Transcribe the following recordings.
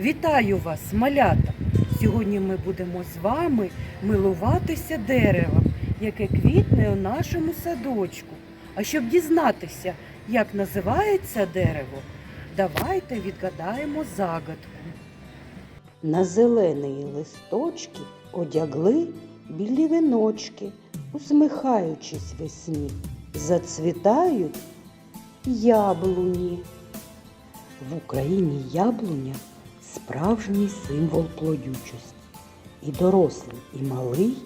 Вітаю вас, малята! Сьогодні ми будемо з вами милуватися деревом, яке квітне у нашому садочку. А щоб дізнатися, як називається дерево, давайте відгадаємо загадку. На зелені листочки одягли білі віночки, усміхаючись весні, зацвітають яблуні. В Україні яблуня справжній символ плодючості. І дорослий, і малий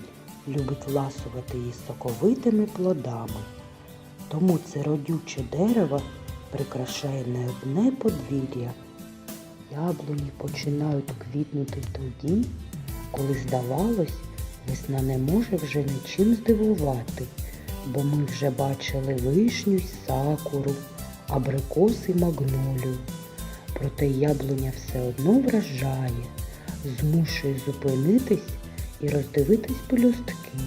любить ласувати її соковитими плодами. Тому це родюче дерево прикрашає не одне подвір'я. Яблуні починають квітнути тоді, коли, здавалось, весна не може вже нічим здивувати, бо ми вже бачили вишню й сакуру, абрикос і магнолію. Проте яблуня все одно вражає, змушує зупинитись і роздивитись пелюстки,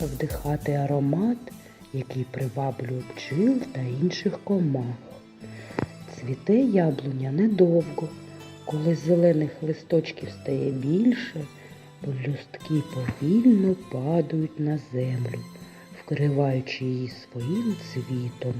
вдихати аромат, який приваблює бджіл та інших комах. Цвіте яблуня недовго. Коли зелених листочків стає більше, пелюстки повільно падають на землю, вкриваючи її своїм цвітом.